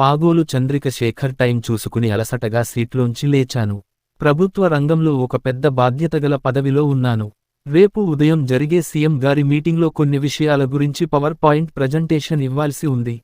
Pagolu Chandrika Shekhar time చూసుకుని అలసటగా సీట్లోంచి లేచాను. ప్రభుత్వ రంగంలో ఒక పెద్ద బాధ్యతగల పదవిలో ఉన్నాను. రేపు ఉదయం జరిగే సీఎం గారి మీటింగ్లో కొన్ని విషయాల గురించి పవర్ పాయింట్ ప్రజెంటేషన్ ఇవ్వాల్సి ఉంది.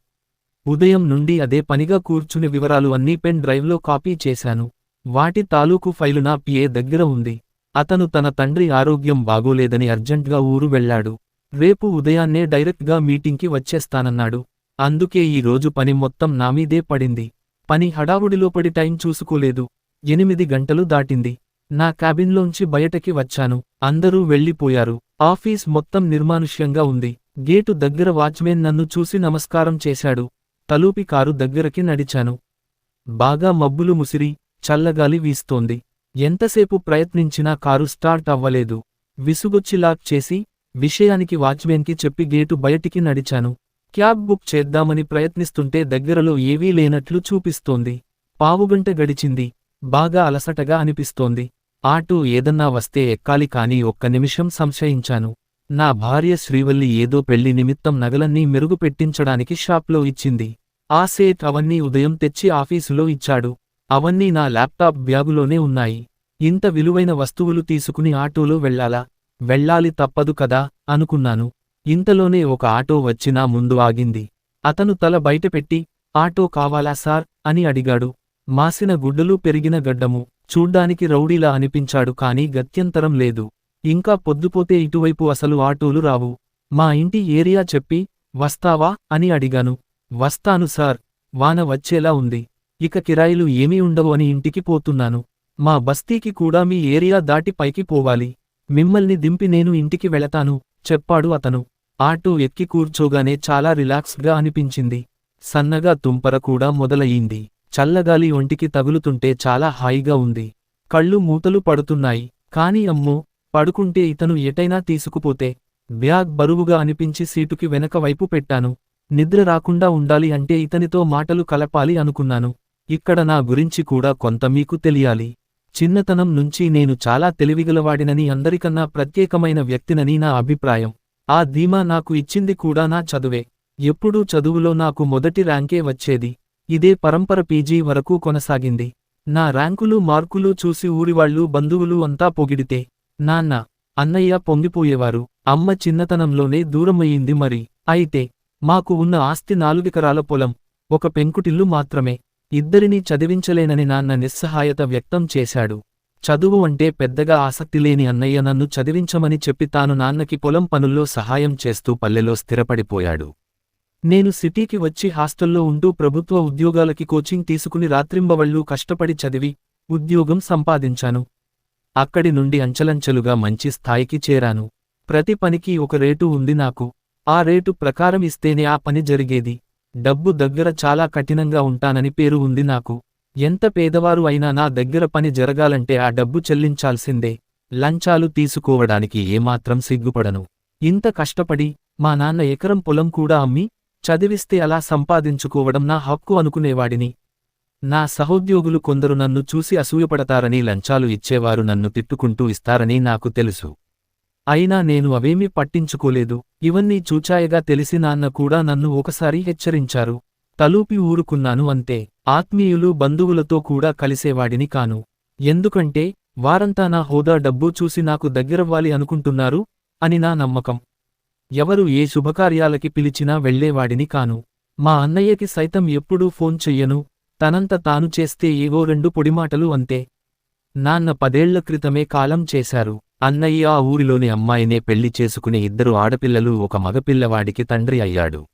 ఉదయం నుండి అదే పనిగా కూర్చుని వివరాలు అన్నీ పెన్ డ్రైవ్లో కాపీ చేశాను. వాటి తాలూకు ఫైలు నా పిఏ దగ్గర ఉంది. అతను తన తండ్రి ఆరోగ్యం బాగోలేదని అర్జెంట్గా ఊరు వెళ్ళాడు. రేపు ఉదయాన్నే డైరెక్ట్గా మీటింగ్కి వచ్చేస్తానన్నాడు. అందుకే ఈ రోజు పని మొత్తం నామీదే పడింది. పని హడావుడిలోపడి టైం చూసుకోలేదు. ఎనిమిది గంటలు దాటింది. నా క్యాబిన్లోంచి బయటకి వచ్చాను. అందరూ వెళ్ళిపోయారు. ఆఫీస్ మొత్తం నిర్మానుష్యంగా ఉంది. గేటు దగ్గర వాచ్మెన్ నన్ను చూసి నమస్కారం చేశాడు. తలూపి కారు దగ్గరకి నడిచాను. బాగా మబ్బులు ముసిరి చల్లగాలి వీస్తోంది. ఎంతసేపు ప్రయత్నించినా కారు స్టార్ట్ అవ్వలేదు. విసుగొచ్చి లాక్ చేసి విషయానికి వాచ్మెన్కి చెప్పి గేటు బయటికి నడిచాను. క్యాబ్ బుక్ చేద్దామని ప్రయత్నిస్తుంటే దగ్గరలో ఏవీ లేనట్లు చూపిస్తోంది. పావుగంట గడిచింది. బాగా అలసటగా అనిపిస్తోంది. ఆటో ఏదన్నా వస్తే ఎక్కాలి కాని ఒక్క నిమిషం సంశయించాను. నా భార్య శ్రీవల్లి ఏదో పెళ్ళి నిమిత్తం నగలన్నీ మెరుగుపెట్టించడానికి షాప్లో ఇచ్చింది. ఆ సేట్ అవన్నీ ఉదయం తెచ్చి ఆఫీసులో ఇచ్చాడు. అవన్నీ నా ల్యాప్టాప్ బ్యాగులోనే ఉన్నాయి. ఇంత విలువైన వస్తువులు తీసుకుని ఆటోలో వెళ్ళాలా? వెళ్ళాలి తప్పదు కదా? అనుకున్నాను. ఇంతలోనే ఒక ఆటో వచ్చినా ముందు ఆగింది. అతను తల బయటపెట్టి ఆటో కావాలా సార్? అని అడిగాడు. మాసిన గుడ్డలు పెరిగిన గడ్డము చూడ్డానికి రౌడీలా అనిపించాడు కాని గత్యంతరం లేదు. ఇంకా పొద్దుపోతే ఇటువైపు అసలు ఆటోలు రావు. మా ఇంటి ఏరియా చెప్పి వస్తావా? అని అడిగాను. వస్తాను సార్. వాన వచ్చేలా ఉంది. ఇక కిరాయిలు ఏమీ ఉండవు అని ఇంటికి పోతున్నాను. మా బస్తీకి కూడా మీ ఏరియా దాటి పైకి పోవాలి. మిమ్మల్ని దింపి నేను ఇంటికి వెళతాను చెప్పాడు అతను. ఆటో ఎక్కి కూర్చోగానే చాలా రిలాక్స్గా అనిపించింది. సన్నగా తుంపర కూడా మొదలయ్యింది. చల్లగాలి ఒంటికి తగులుతుంటే చాలా హాయిగా ఉంది. కళ్ళు మూతలు పడుతున్నాయి. కాని అమ్మో పడుకుంటే ఇతను ఎటైనా తీసుకుపోతే బ్యాగ్ బరువుగా అనిపించి సీటుకి వెనక వైపు పెట్టాను. నిద్ర రాకుండా ఉండాలి అంటే ఇతనితో మాటలు కలపాలి అనుకున్నాను. ఇక్కడ నా గురించి కూడా కొంత మీకు తెలియాలి. చిన్నతనం నుంచి నేను చాలా తెలివిగలవాడినని అందరికన్నా ప్రత్యేకమైన వ్యక్తినని నా అభిప్రాయం. ఆ ధీమా నాకు ఇచ్చింది కూడా నా చదువే. ఎప్పుడూ చదువులో నాకు మొదటి ర్యాంకే వచ్చేది. ఇదే పరంపర పీజీ వరకు కొనసాగింది. నా ర్యాంకులు మార్కులు చూసి ఊరివాళ్ళు బంధువులు అంతా పొగిడితే నాన్న అన్నయ్య పొంగిపోయేవారు. అమ్మ చిన్నతనంలోనే దూరమయ్యింది మరి. అయితే మాకు ఉన్న ఆస్తి నాలుగెకరాల పొలం ఒక పెంకుటిల్లు మాత్రమే. ఇద్దరినీ చదివించలేనని నాన్న నిస్సహాయత వ్యక్తం చేశాడు. చదువు అంటే పెద్దగా ఆసక్తి లేని అన్నయ్య నన్ను చదివించమని చెప్పి తాను నాన్నకి పొలం పనుల్లో సహాయం చేస్తూ పల్లెలో స్థిరపడిపోయాడు. నేను సిటీకి వచ్చి హాస్టల్లో ఉంటూ ప్రభుత్వ ఉద్యోగాలకి కోచింగ్ తీసుకుని రాత్రింబవళ్ళూ కష్టపడి చదివి ఉద్యోగం సంపాదించాను. అక్కడి నుండి అంచలంచెలుగా మంచి స్థాయికి చేరాను. ప్రతి పనికి ఒక రేటు ఉంది నాకు. ఆ రేటు ప్రకారం ఇస్తేనే ఆ పని జరిగేది. డబ్బు దగ్గర చాలా కఠినంగా ఉంటానని పేరు ఉంది నాకు. ఎంత పేదవారు అయినా నా దగ్గర పని జరగాలంటే ఆ డబ్బు చెల్లించాల్సిందే. లంచాలు తీసుకోవడానికి ఏమాత్రం సిగ్గుపడను. ఇంత కష్టపడి మా నాన్న ఎకరం పొలం కూడా అమ్మి చదివిస్తే అలా సంపాదించుకోవడం నా హక్కు అనుకునేవాడిని. నా సహోద్యోగులు కొందరు నన్ను చూసి అసూయపడతారని లంచాలు ఇచ్చేవారు నన్ను తిట్టుకుంటూ ఇస్తారని నాకు తెలుసు. అయినా నేను అవేమీ పట్టించుకోలేదు. ఇవన్నీ చూచాయగా తెలిసి నాన్న కూడా నన్ను ఒకసారి హెచ్చరించారు. తలూపి ఊరుకున్నాను అంతే. ఆత్మీయులు బంధువులతో కూడా కలిసేవాడిని కాను. ఎందుకంటే వారంతా నా హోదా డబ్బు చూసి నాకు దగ్గరవ్వాలి అనుకుంటున్నారు? అని నా నమ్మకం. ఎవరు ఏ శుభకార్యాలకి పిలిచినా వెళ్ళేవాడిని కాను. మా అన్నయ్యకి సైతం ఎప్పుడూ ఫోన్ చెయ్యను. తనంత తాను చేస్తే ఏవో రెండు పొడిమాటలు అంతే. నాన్న పదేళ్ళ క్రితమే కాలం చేశారు. అన్నయ్య ఆ ఊరిలోని అమ్మాయినే పెళ్ళి చేసుకునే ఇద్దరు ఆడపిల్లలు ఒక మగపిల్లవాడికి తండ్రి అయ్యాడు.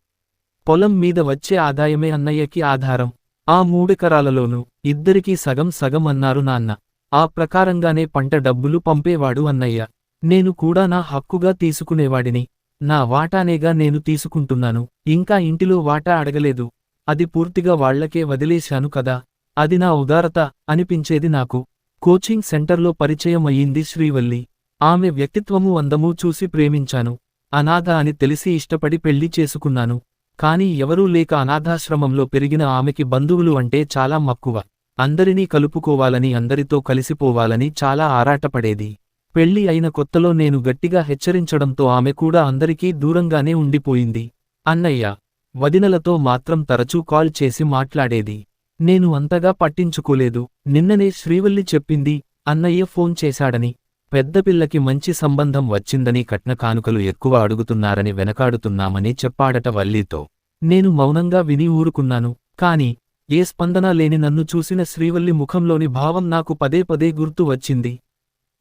పొలం మీద వచ్చే ఆదాయమే అన్నయ్యకి ఆధారం. ఆ మూడెకరాలలోనూ ఇద్దరికీ సగం సగం అన్నారు నాన్న. ఆ ప్రకారంగానే పంట డబ్బులు పంపేవాడు అన్నయ్య. నేను కూడా నా హక్కుగా తీసుకునేవాడిని. నా వాటానేగా నేను తీసుకుంటున్నాను. ఇంకా ఇంటిలో వాటా అడగలేదు. అది పూర్తిగా వాళ్ళకే వదిలేశాను కదా. అది నా ఉదారత అనిపించేది నాకు. కోచింగ్ సెంటర్లో పరిచయం అయ్యింది శ్రీవల్లి. ఆమె వ్యక్తిత్వము అందమూ చూసి ప్రేమించాను. అనాథ అని తెలిసి ఇష్టపడి పెళ్ళి చేసుకున్నాను. కాని ఎవరూ లేక అనాథాశ్రమంలో పెరిగిన ఆమెకి బంధువులు అంటే చాలా మక్కువ. అందరినీ కలుపుకోవాలని అందరితో కలిసిపోవాలని చాలా ఆరాటపడేది. పెళ్ళి అయిన కొత్తలో నేను గట్టిగా హెచ్చరించడంతో ఆమె కూడా అందరికీ దూరంగానే ఉండిపోయింది. అన్నయ్య వదినలతో మాత్రం తరచూ కాల్ చేసి మాట్లాడేది. నేను అంతగా పట్టించుకోలేదు. నిన్ననే శ్రీవల్లి చెప్పింది అన్నయ్య ఫోన్ చేశాడని. పెద్దపిల్లకి మంచి సంబంధం వచ్చిందని కట్నకానుకలు ఎక్కువ అడుగుతున్నారని వెనకాడుతున్నామని చెప్పాడట వల్లీతో. నేను మౌనంగా విని ఊరుకున్నాను కాని ఏ స్పందన లేని నన్ను చూసిన శ్రీవల్లి ముఖంలోని భావం నాకు పదే పదే గుర్తు వచ్చింది.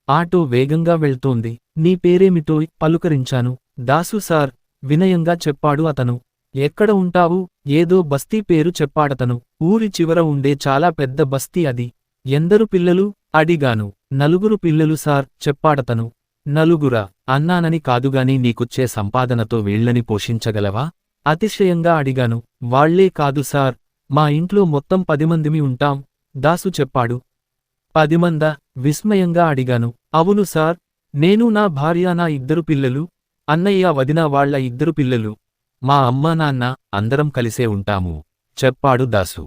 ఆటో వేగంగా వెళ్తోంది నీ పేరేమిటో పలుకరించాను. దాసు సార్ వినయంగా చెప్పాడు అతను. ఎక్కడ ఉంటావు? ఏదో బస్తీ పేరు చెప్పాడతను. ఊరి చివర ఉండే చాలా పెద్ద బస్తీ అది. ఎందరు పిల్లలు? అడిగాను. నలుగురు పిల్లలు సార్ చెప్పాడతను. నలుగురా అన్నానని కాదుగాని నీకుచ్చే సంపాదనతో వీళ్ళని పోషించగలవా? అతిశయంగా అడిగాను. వాళ్ళే కాదు సార్ మా ఇంట్లో మొత్తం పదిమందిమి ఉంటాం దాసు చెప్పాడు. పదిమందా విస్మయంగా అడిగాను. అవును సార్ నేను నా భార్య నా ఇద్దరు పిల్లలు అన్నయ్య వదిన వాళ్ళ ఇద్దరు పిల్లలు. మా అమ్మా నాన్న అందరం కలిసే ఉంటాము చెప్పాడు దాసు.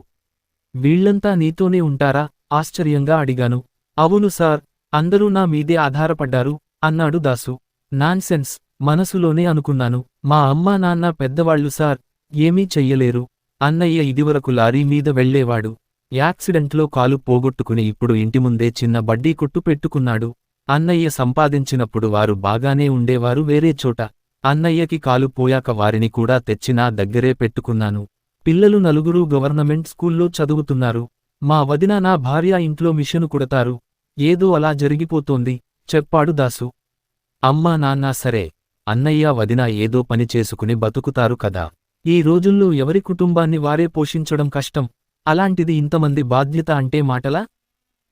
వీళ్ళంతా నీతోనే ఉంటారా? ఆశ్చర్యంగా అడిగాను. అవును సార్ అందరూ నా మీదే ఆధారపడ్డారు అన్నాడు దాసు. నాన్సెన్స్ మనసులోనే అనుకున్నాను మా అమ్మా నాన్న పెద్దవాళ్ళు సార్ ఏమీ చెయ్యలేరు. అన్నయ్య ఇదివరకు లారీ మీద వెళ్ళేవాడు యాక్సిడెంట్లో కాలు పోగొట్టుకుని ఇప్పుడు ఇంటి ముందే చిన్న బడ్డీ కొట్టు పెట్టుకున్నాడు. అన్నయ్య సంపాదించినప్పుడు వారు బాగానే ఉండేవారు వేరే చోట. అన్నయ్యకి కాలు పోయాక వారిని కూడా తెచ్చినా దగ్గరే పెట్టుకున్నాను. పిల్లలు నలుగురు గవర్నమెంట్ స్కూల్లో చదువుతున్నారు. మా వదిన నా భార్య ఇంట్లో మిషను కుడతారు. ఏదో అలా జరిగిపోతోంది. చెప్పాడు దాసు. అమ్మా నాన్నా సరే. అన్నయ్య వదిన ఏదో పని చేసుకుని బతుకుతారు కదా. ఈ రోజుల్లో ఎవరి కుటుంబాన్ని వారే పోషించడం కష్టం. అలాంటిది ఇంతమంది బాధ్యత అంటే మాటలా?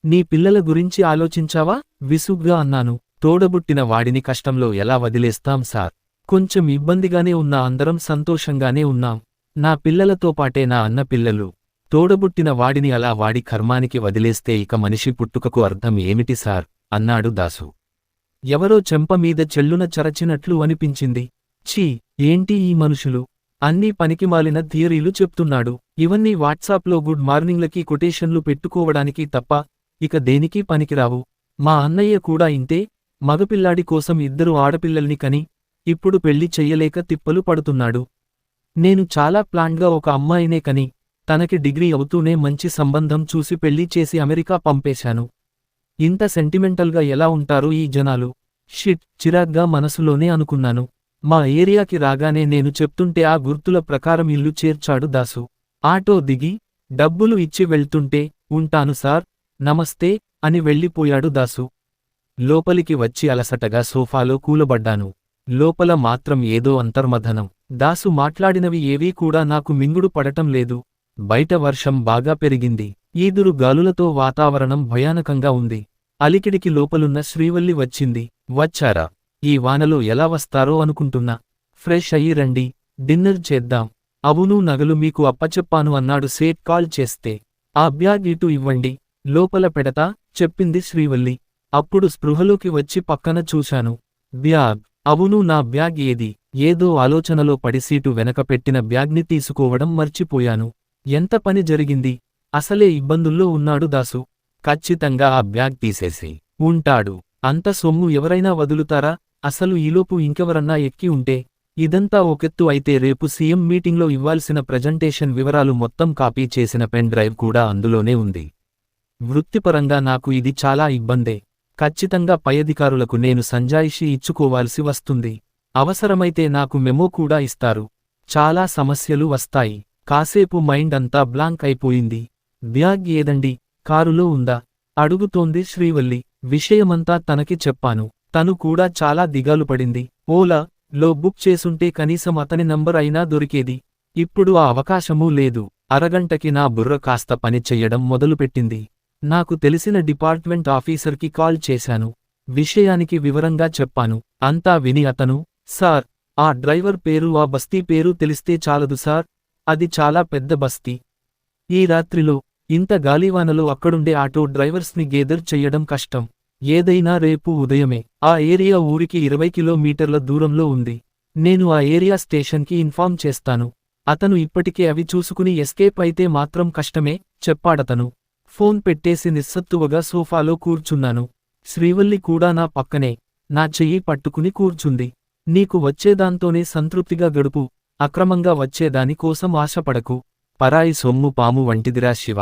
నీ పిల్లల గురించి ఆలోచించావా? విసుగ్గా అన్నాను. తోడబుట్టిన వాడిని కష్టంలో ఎలా వదిలేస్తాం సార్? కొంచెం ఇబ్బందిగానే ఉన్న అందరం సంతోషంగానే ఉన్నాం. నా పిల్లలతో పాటే నా అన్న పిల్లలు. తోడబుట్టిన వాడిని అలా వాడి కర్మానికి వదిలేస్తే ఇక మనిషి పుట్టుకకు అర్థం ఏమిటి సార్? అన్నాడు దాసు. ఎవరో చెంపమీద చెల్లున చరచినట్లు అనిపించింది. ఛీ ఏంటి ఈ మనుషులు? అన్నీ పనికిమాలిన థియరీలు చెప్తున్నాడు. ఇవన్నీ వాట్సాప్లో గుడ్ మార్నింగ్లకి కొటేషన్లు పెట్టుకోవడానికి తప్ప ఇక దేనికి పనికిరావు? మా అన్నయ్య కూడా ఇంతే. మగపిల్లాడి కోసం ఇద్దరు ఆడపిల్లల్ని కని ఇప్పుడు పెళ్ళి చెయ్యలేక తిప్పలు పడుతున్నాడు. నేను చాలా ప్లాన్గా ఒక అమ్మాయినే కని తనకి డిగ్రీ అవుతూనే మంచి సంబంధం చూసి పెళ్ళి చేసి అమెరికా పంపేశాను. ఇంత సెంటిమెంటల్గా ఎలా ఉంటారు ఈ జనాలు. షిట్ చిరాగ్గా మనసులోనే అనుకున్నాను. మా ఏరియాకి రాగానే నేను చెప్తుంటే ఆ గుర్తుల ప్రకారం ఇల్లు చేర్చాడు దాసు. ఆటో దిగి డబ్బులు ఇచ్చి వెళ్తుంటే ఉంటాను సార్ నమస్తే అని వెళ్ళిపోయాడు దాసు. లోపలికి వచ్చి అలసటగా సోఫాలో కూలబడ్డాను. లోపల మాత్రం ఏదో అంతర్మథనం. దాసు మాట్లాడినవి ఏవీ కూడా నాకు మింగుడు పడటం లేదు. బయట వర్షం బాగా పెరిగింది. ఈదురు గాలులతో వాతావరణం భయానకంగా ఉంది. అలికిడికి లోపలున్న శ్రీవల్లి వచ్చింది. వచ్చారా? ఈ వానలో ఎలా వస్తారో అనుకుంటున్నా. ఫ్రెష్ అయ్యి రండి. డిన్నర్ చేద్దాం. అవును నగలు మీకు అప్పచెప్పాను అన్నాడు సేట్ కాల్ చేస్తే. ఆ బ్యాగ్ ఇటు ఇవ్వండి. లోపల పెడతా చెప్పింది శ్రీవల్లి. అప్పుడు స్పృహలోకి వచ్చి పక్కన చూశాను. బ్యాగ్. అవును నా బ్యాగ్ ఏది? ఏదో ఆలోచనలో పడి సీటు వెనక పెట్టిన బ్యాగ్ని తీసుకోవడం మర్చిపోయాను. ఎంత పని జరిగింది? అసలే ఇబ్బందుల్లో ఉన్నాడు దాసు. ఖచ్చితంగా ఆ బ్యాగ్ తీసేసి ఉంటాడు. అంత సొమ్ము ఎవరైనా వదులుతారా? అసలు ఈలోపు ఇంకెవరన్నా ఎక్కి ఉంటే? ఇదంతా ఒకెత్తు అయితే రేపు సీఎం మీటింగ్లో ఇవ్వాల్సిన ప్రజెంటేషన్ వివరాలు మొత్తం కాపీ చేసిన పెన్ డ్రైవ్ కూడా అందులోనే ఉంది. వృత్తిపరంగా నాకు ఇది చాలా ఇబ్బందే. ఖచ్చితంగా పై అధికారులకు నేను సంజాయిషి ఇచ్చుకోవాల్సి వస్తుంది. అవసరమైతే నాకు మెమో కూడా ఇస్తారు. చాలా సమస్యలు వస్తాయి. కాసేపు మైండ్ అంతా బ్లాంక్ అయిపోయింది. బ్యాగ్ ఏదండి? కారులో ఉందా? అడుగుతోంది శ్రీవల్లి. విషయమంతా తనకి చెప్పాను. తను కూడా చాలా దిగాలు పడింది. ఓలా లో బుక్ చేసుంటే కనీసం అతని నంబర్ అయినా దొరికేది. ఇప్పుడు ఆ అవకాశమూ లేదు. అరగంటకి నా బుర్ర కాస్త పని చెయ్యడం మొదలుపెట్టింది. నాకు తెలిసిన డిపార్ట్మెంట్ ఆఫీసర్కి కాల్ చేశాను. విషయానికి వివరంగా చెప్పాను. అంతా విని అతను సార్ ఆ డ్రైవర్ పేరు ఆ బస్తీ పేరు తెలిస్తే చాలదు సార్. అది చాలా పెద్ద బస్తీ. ఈ రాత్రిలో ఇంత గాలివానలో అక్కడుండే ఆటో డ్రైవర్స్ని గేదర్ చెయ్యడం కష్టం. ఏదైనా రేపు ఉదయమే. ఆ ఏరియా ఊరికి ఇరవై కిలోమీటర్ల దూరంలో ఉంది. నేను ఆ ఏరియా స్టేషన్కి ఇన్ఫార్మ్ చేస్తాను. అతను ఇప్పటికే అవి చూసుకుని ఎస్కేప్ అయితే మాత్రం కష్టమే చెప్పాడతను. ఫోన్ పెట్టేసి నిస్సత్తువగా సోఫాలో కూర్చున్నాను. శ్రీవల్లి కూడా నా పక్కనే నా చెయ్యి పట్టుకుని కూర్చుంది. నీకు వచ్చేదాంతోనే సంతృప్తిగా గడుపు అక్రమంగా వచ్చేదానికోసం ఆశపడకు. పరాయి సొమ్ము పాము వంటిదిరా శివ.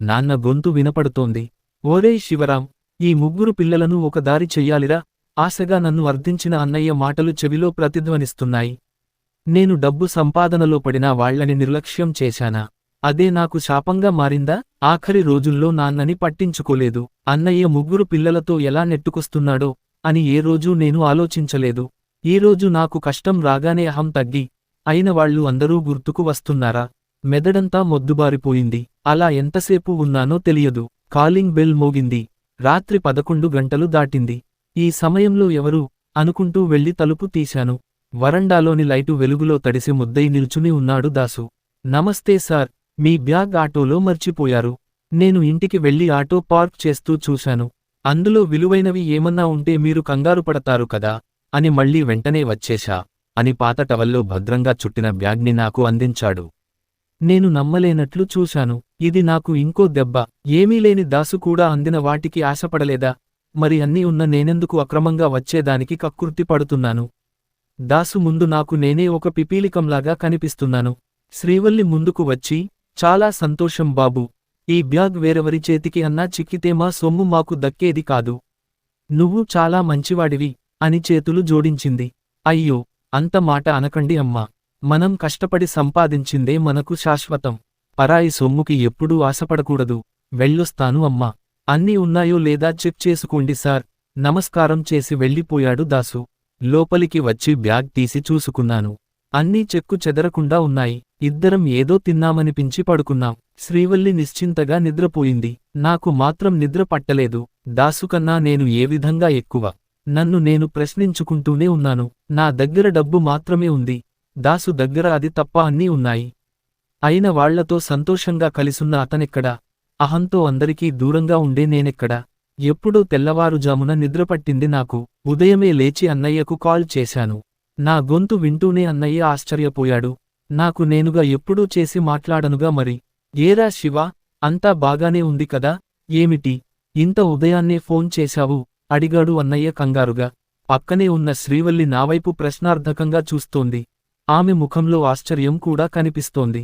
నాన్న గొంతు వినపడుతోంది. ఓరేయ్ శివరాం ఈ ముగ్గురు పిల్లలను ఒక దారి చెయ్యాలిరా. ఆశగా నన్ను అర్థించిన అన్నయ్య మాటలు చెవిలో ప్రతిధ్వనిస్తున్నాయి. నేను డబ్బు సంపాదనలో పడినా వాళ్ళని నిర్లక్ష్యం చేశానా? అదే నాకు శాపంగా మారిందా? ఆఖరి రోజుల్లో నాన్నని పట్టించుకోలేదు. అన్నయ్య ముగ్గురు పిల్లలతో ఎలా నెట్టుకొస్తున్నాడో అని ఏ రోజూ నేను ఆలోచించలేదు. ఈరోజు నాకు కష్టం రాగానే అహం తగ్గి అయిన వాళ్ళు అందరూ గుర్తుకు వస్తున్నారా? మెదడంతా మొద్దుబారిపోయింది. అలా ఎంతసేపు ఉన్నానో తెలియదు. కాలింగ్ బెల్ మోగింది. రాత్రి పదకొండు గంటలు దాటింది. ఈ సమయంలో ఎవరు? అనుకుంటూ వెళ్ళి తలుపు తీశాను. వరండాలోని లైటు వెలుగులో తడిసి ముద్దై నిల్చుని ఉన్నాడు దాసు. నమస్తే సార్. మీ బ్యాగ్ ఆటోలో మర్చిపోయారు. నేను ఇంటికి వెళ్ళి ఆటో పార్క్ చేస్తూ చూశాను. అందులో విలువైనవి ఏమన్నా ఉంటే మీరు కంగారు పడతారు కదా? అని మళ్ళీ వెంటనే వచ్చేశా. అని పాత టవల్లో భద్రంగా చుట్టిన బ్యాగ్ని నాకు అందించాడు. నేను నమ్మలేనట్లు చూశాను. ఇది నాకు ఇంకో దెబ్బ. ఏమీ లేని దాసు కూడా అందిన వాటికి ఆశపడలేదా? మరి అన్నీ ఉన్న నేనెందుకు అక్రమంగా వచ్చేదానికి కక్కుర్తి పడుతున్నాను? దాసు ముందు నాకు నేనే ఒక పిపీలికంలాగా కనిపిస్తున్నాను. శ్రీవల్లి ముందుకు వచ్చి చాలా సంతోషం బాబు. ఈ బ్యాగ్ వేరెవరి చేతికి అన్నా చిక్కితే మా సొమ్ము మాకు దక్కేది కాదు. నువ్వు చాలా మంచివాడివి అని చేతులు జోడించింది. అయ్యో! అంత మాట అనకండి అమ్మా. మనం కష్టపడి సంపాదించిందే మనకు శాశ్వతం. పరాయి సొమ్ముకి ఎప్పుడూ ఆశపడకూడదు. వెళ్ళొస్తాను అమ్మా. అన్నీ ఉన్నాయో లేదా చెక్ చేసుకోండి సార్. నమస్కారం చేసి వెళ్ళిపోయాడు దాసు. లోపలికి వచ్చి బ్యాగ్ తీసి చూసుకున్నాను. అన్నీ చెక్కు చెదరకుండా ఉన్నాయి. ఇద్దరం ఏదో తిన్నామనిపించి పడుకున్నాం. శ్రీవల్లి నిశ్చింతగా నిద్రపోయింది. నాకు మాత్రం నిద్ర పట్టలేదు. దాసుకన్నా నేను ఏ విధంగా ఎక్కువ? నన్ను నేను ప్రశ్నించుకుంటూనే ఉన్నాను. నా దగ్గర డబ్బు మాత్రమే ఉంది. దాసు దగ్గర అది తప్ప అన్నీ ఉన్నాయి. అయిన వాళ్ళతో సంతోషంగా కలిసున్న అతనెక్కడా? అహంతో అందరికీ దూరంగా ఉండే నేనెక్కడా? ఎప్పుడో తెల్లవారుజామున నిద్రపట్టింది నాకు. ఉదయమే లేచి అన్నయ్యకు కాల్ చేశాను. నా గొంతు వింటూనే అన్నయ్య ఆశ్చర్యపోయాడు. నాకు నేనుగా ఎప్పుడూ చేసి మాట్లాడనుగా మరి. ఏరా శివ అంతా బాగానే ఉంది కదా? ఏమిటి? ఇంత ఉదయాన్నే ఫోన్ చేశావు. అడిగాడు అన్నయ్య కంగారుగా. పక్కనే ఉన్న శ్రీవల్లి నావైపు ప్రశ్నార్థకంగా చూస్తోంది. ఆమె ముఖంలో ఆశ్చర్యం కూడా కనిపిస్తోంది.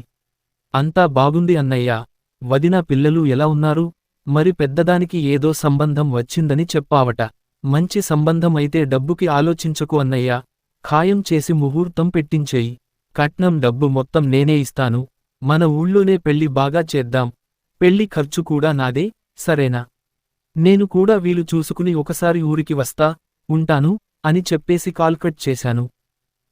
అంతా బాగుంది అన్నయ్య. వదిన పిల్లలు ఎలా ఉన్నారు? మరి పెద్దదానికి ఏదో సంబంధం వచ్చిందని చెప్పావట. మంచి సంబంధం అయితే డబ్బుకి ఆలోచించకు అన్నయ్య. ఖాయం చేసి ముహూర్తం పెట్టించేయి. కట్నం డబ్బు మొత్తం నేనే ఇస్తాను. మన ఊళ్ళోనే పెళ్ళి బాగా చేద్దాం. పెళ్ళి ఖర్చు కూడా నాదే. సరేనా? నేను కూడా వీలు చూసుకుని ఒకసారి ఊరికి వస్తా ఉంటాను అని చెప్పేసి కాల్ కట్ చేశాను.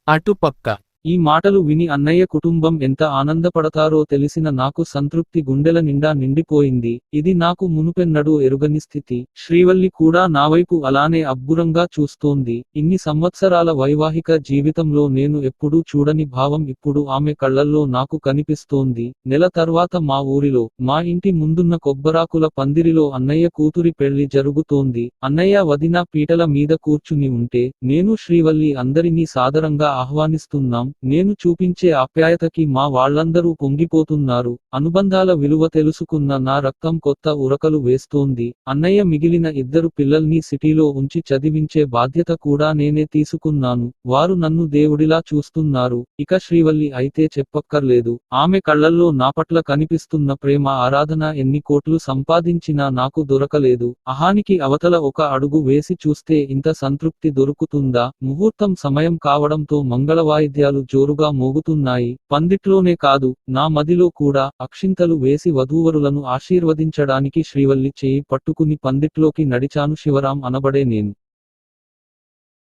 అటు పక్క. ఈ మాటలు విని అన్నయ్య కుటుంబం ఎంత ఆనందపడతారో తెలిసిన నాకు సంతృప్తి గుండెల నిండా నిండిపోయింది. ఇది నాకు మునుపెన్నడూ ఎరుగని స్థితి. శ్రీవల్లి కూడా నావైపు అలానే అబ్బురంగా చూస్తోంది. ఇన్ని సంవత్సరాల వైవాహిక జీవితంలో నేను ఎప్పుడూ చూడని భావం ఇప్పుడు ఆమె కళ్ళల్లో నాకు కనిపిస్తోంది. నెల తర్వాత మా ఊరిలో మా ఇంటి ముందున్న కొబ్బరాకుల పందిరిలో అన్నయ్య కూతురి పెళ్ళి జరుగుతోంది. అన్నయ్య వదిన పీటల మీద కూర్చుని ఉంటే నేను శ్రీవల్లి అందరినీ సాదరంగా ఆహ్వానిస్తున్నాం. నేను చూపించే ఆప్యాయతకి మా వాళ్ళందరూ పొంగిపోతున్నారు. అనుబంధాల విలువ తెలుసుకున్న నా రక్తం కొత్త ఉరకలు వేస్తోంది. అన్నయ్య మిగిలిన ఇద్దరు పిల్లల్ని సిటీలో ఉంచి చదివించే బాధ్యత కూడా నేనే తీసుకున్నాను. వారు నన్ను దేవుడిలా చూస్తున్నారు. ఇక శ్రీవల్లి అయితే చెప్పక్కర్లేదు. ఆమె కళ్ళల్లో నా పట్ల కనిపిస్తున్న ప్రేమ ఆరాధన ఎన్ని కోట్లు సంపాదించినా నాకు దొరకలేదు. అహానికి అవతల ఒక అడుగు వేసి చూస్తే ఇంత సంతృప్తి దొరుకుతుందా? ముహూర్తం సమయం కావడంతో మంగళవాయిద్యాలు జోరుగా మోగుతున్నాయి. పందిట్లోనే కాదు నా మదిలో కూడా అక్షింతలు వేసి వధూవరులను ఆశీర్వదించడానికి శ్రీవల్లి చేయి పట్టుకుని పందిట్లోకి నడిచాను శివరాం అనబడే నేను.